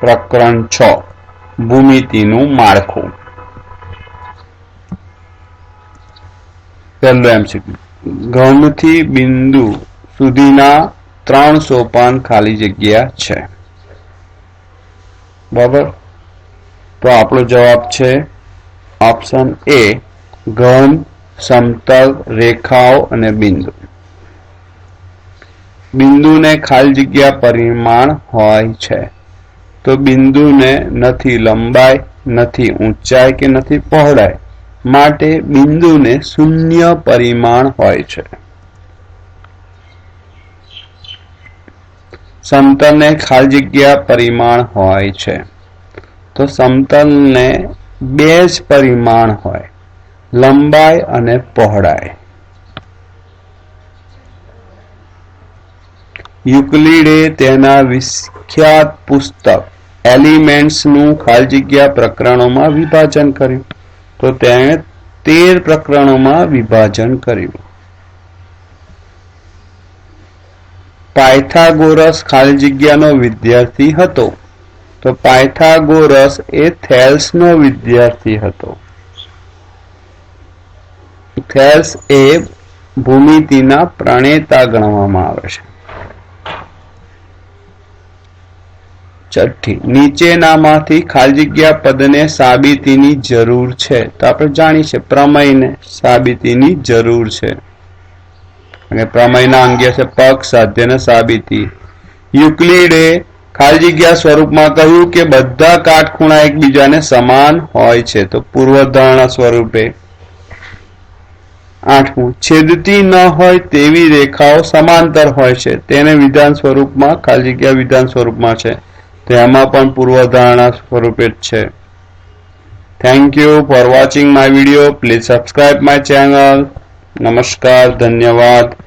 પ્રકરણ છ. ભૂમિતિનું માળખું. પહેલું એમસીક્યુ ઘનથી બિંદુ સુધીના ત્રણ સોપાન ખાલી જગ્યા છે. બરાબર? તો આપણો જવાબ છે ઓપ્શન એ ઘન, સમતલ, રેખાઓ અને બિંદુ. બિંદુને ખાલી જગ્યા પરિમાણ હોય છે. તો બિંદુને નથી લંબાઈ નથી ઊંચાઈ કે નથી પહોળાઈ માટે બિંદુને શૂન્ય પરિમાણ હોય છે. સમતલને ખાલી જગ્યા પરિમાણ હોય છે. તો સમતલને બે જ પરિમાણ હોય લંબાઈ અને પહોળાઈ યુક્લિડે તેના વિખ્યાત પુસ્તક એલિમેન્ટ્સનું ખાલી જગ્યા પ્રકરણોમાં વિભાજન કર્યું. તો તેણે તેર પ્રકરણોમાં વિભાજન કર્યું. પાયથાગોરસ ખાલી જગ્યાનો વિદ્યાર્થી હતો. તો પાયથાગોરસ એ થેલ્સનો વિદ્યાર્થી હતો. થેલ્સ એ ભૂમિતિના પ્રણેતા ગણવામાં આવે છે. છઠ્ઠી નીચેનામાંથી ખાલી જગ્યા પદને સાબિતીની જરૂર છે. તો આપણે જાણીએ છીએ પ્રમેયને સાબિતીની જરૂર છે. અને પ્રમેયના અંગે છે પક્ષ સાધ્ય અને સાબિતી. યુક્લિડે ખાલી જગ્યા સ્વરૂપમાં કહ્યું કે બધા કાટખૂણા એકબીજાને સમાન હોય છે. તો પૂર્વધારણા સ્વરૂપે આઠમું, છેદતી ન હોય તેવી રેખાઓ સમાંતર હોય છે. તેને વિધાન સ્વરૂપમાં, ખાલી જગ્યા વિધાન સ્વરૂપમાં છે. તેમાં પણ પૂર્વધારણા સ્વરૂપે જ છે. Thank you for watching my video please subscribe my channel નમસ્કાર, ધન્યવાદ.